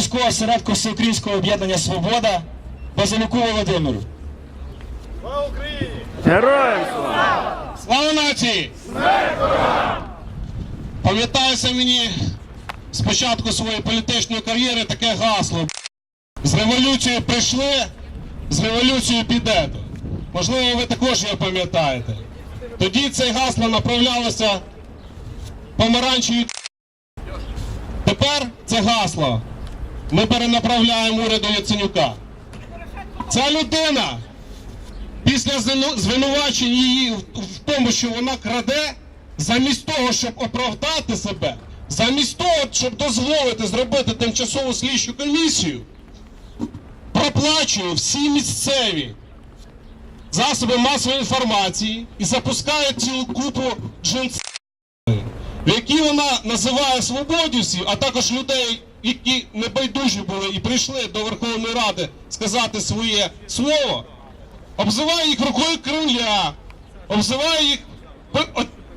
Міського осередку Всеукраїнського об'єднання Свобода Базилюку Володимиру. Слава Україні! Героям слава! Слава нації! Пам'ятається мені з початку своєї політичної кар'єри таке гасло. З революцією прийшли, з революцією підете. Можливо, ви також його пам'ятаєте. Тоді це гасло направлялося помаранчеві. Тепер це гасло ми перенаправляємо уряду Яценюка. Ця людина після звинувачень її в- тому, що вона краде, замість того, щоб оправдати себе, замість того, щоб дозволити зробити тимчасову слідчу комісію, проплачує всі місцеві засоби масової інформації і запускає цілу купу джинс, в якій вона називає свободівців, а також людей, які небайдужі були і прийшли до Верховної Ради сказати своє слово обзиває їх рукою Кремля, обзиває їх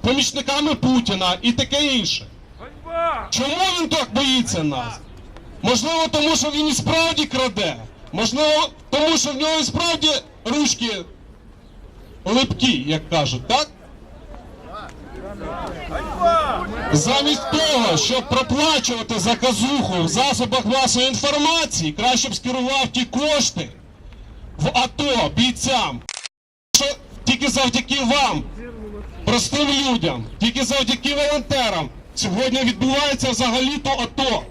помічниками Путіна і таке інше. Чому він так боїться нас? Можливо, тому що він і справді краде. Можливо, тому що в нього і справді ручки липкі, як кажуть, так? Замість того, щоб проплачувати заказуху в засобах масової інформації, краще б скерував ті кошти в АТО бійцям. Що тільки завдяки вам, простим людям, тільки завдяки волонтерам, сьогодні відбувається взагалі-то АТО.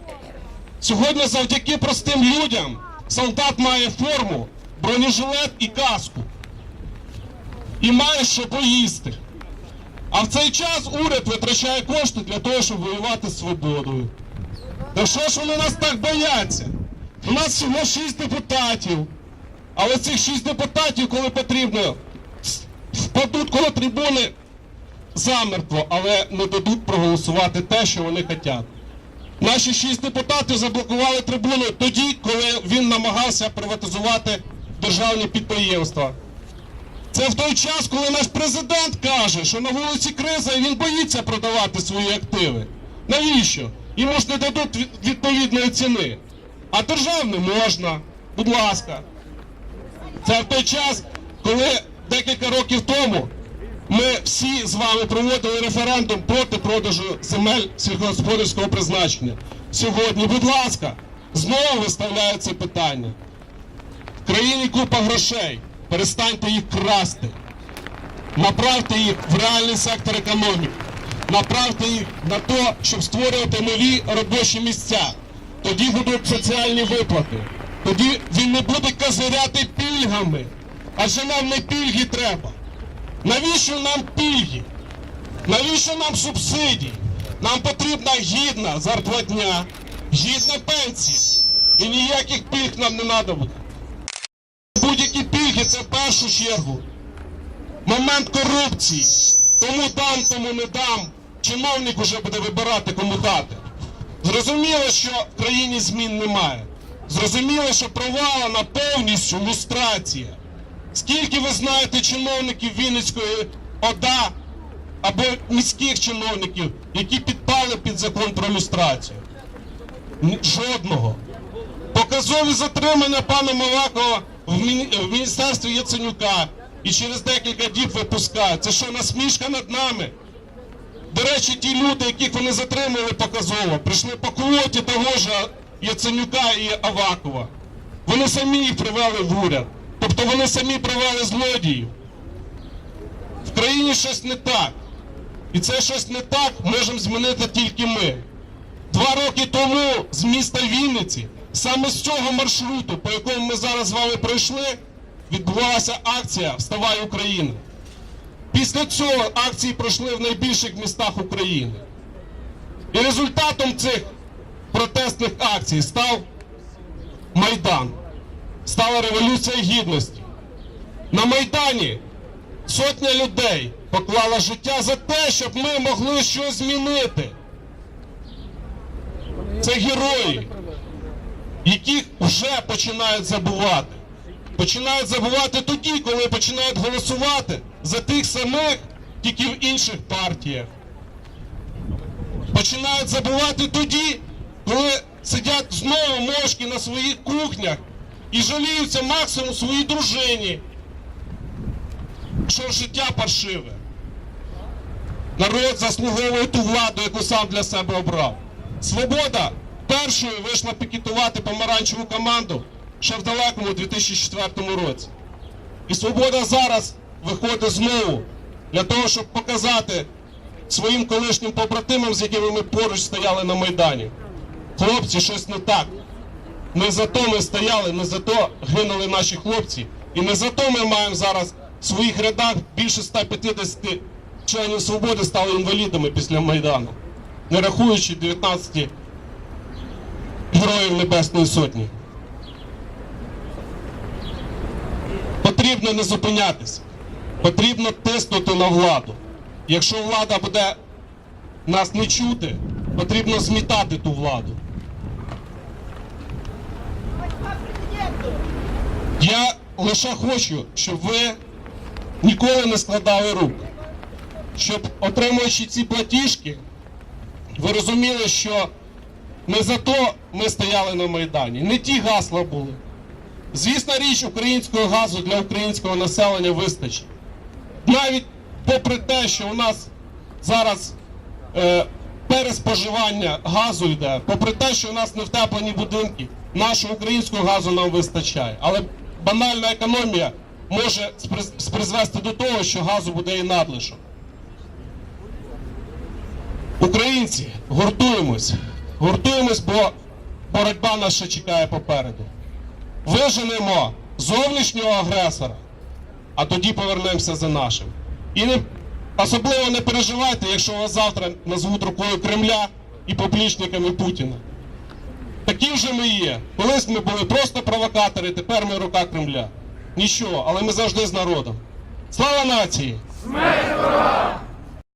Сьогодні завдяки простим людям солдат має форму, бронежилет і каску. І має що поїсти. А в цей час уряд витрачає кошти для того, щоб воювати з свободою. Та що ж вони нас так бояться? У нас всього шість депутатів. Але цих шість депутатів, коли потрібно, впадуть коло трибуни замертво, але не дадуть проголосувати те, що вони хочуть. Наші шість депутатів заблокували трибуну тоді, коли він намагався приватизувати державні підприємства. Це в той час, коли наш президент каже, що на вулиці криза і він боїться продавати свої активи. Навіщо? Йому ж не дадуть відповідної ціни. А державним можна. Будь ласка. Це в той час, коли декілька років тому ми всі з вами проводили референдум проти продажу земель сільськогосподарського призначення. Сьогодні, будь ласка, знову виставляють це питання. В країні купа грошей. Перестаньте їх красти. Направте їх в реальний сектор економіки. Направте їх на те, щоб створювати нові робочі місця. Тоді будуть соціальні виплати. Тоді він не буде казиряти пільгами. Адже нам не пільги треба. Навіщо нам пільги? Навіщо нам субсидії? Нам потрібна гідна зарплатня, гідна пенсія. І ніяких пільг нам не треба буде. Будь-які пільги це в першу чергу момент корупції. Тому дам, тому не дам. Чиновник уже буде вибирати, кому дати. Зрозуміло, що в країні змін немає. Зрозуміло, що провалена повністю люстрація. Скільки ви знаєте чиновників Вінницької ОДА або міських чиновників, які підпали під закон про люстрацію? Жодного. Показові затримання пана Малакова в міністерстві Яценюка і через декілька діб випускають. Це що, насмішка над нами? До речі, ті люди, яких вони затримали показово, прийшли по квоті того ж Яценюка і Авакова. Вони самі їх привели в уряд. Тобто вони самі привели злодіїв. В країні щось не так. І це щось не так можемо змінити тільки ми. Два роки тому з міста Вінниці, саме з цього маршруту, по якому ми зараз з вами пройшли, відбувалася акція Вставай Україна. Після цього акції пройшли в найбільших містах України. І результатом цих протестних акцій став Майдан, стала Революція Гідності. На Майдані сотня людей поклала життя за те, щоб ми могли щось змінити. Це герої, яких вже починають забувати. Починають забувати тоді, коли починають голосувати за тих самих, тільки в інших партіях. Починають забувати тоді, коли сидять знову мошки на своїх кухнях і жаліються максимум своїй дружині, що життя паршиве. Народ заслуговує ту владу, яку сам для себе обрав. Свобода першою вийшла пікетувати помаранчеву команду ще в далекому 2004 році. І свобода зараз виходить знову для того, щоб показати своїм колишнім побратимам, з якими ми поруч стояли на Майдані. Хлопці, щось не так. Не за то ми стояли, не за то гинули наші хлопці. І не за то ми маємо зараз в своїх рядах більше 150 членів свободи стали інвалідами після Майдану, не рахуючи 19 героїв Небесної Сотні. Потрібно не зупинятись, потрібно тиснути на владу. Якщо влада буде нас не чути, потрібно змітати ту владу. Я лише хочу, щоб ви ніколи не складали рук, щоб отримуючи ці платіжки, ви розуміли, що не за то ми стояли на Майдані, не ті гасла були. Звісна річ, українського газу для українського населення вистачить. Навіть попри те, що у нас зараз е, переспоживання газу йде, попри те, що у нас не втеплені будинки, нашого українського газу нам вистачає. Але банальна економія може призвести до того, що газу буде і надлишок. Українці, гуртуємось, гуртуємось, бо боротьба нас ще чекає попереду. Виженемо зовнішнього агресора, а тоді повернемося за нашим. І не, особливо не переживайте, якщо вас завтра назвуть рукою Кремля і поплічниками Путіна. Такі вже ми є. Колись ми були просто провокатори, тепер ми рука Кремля. Нічого, але ми завжди з народом. Слава нації! Смерть!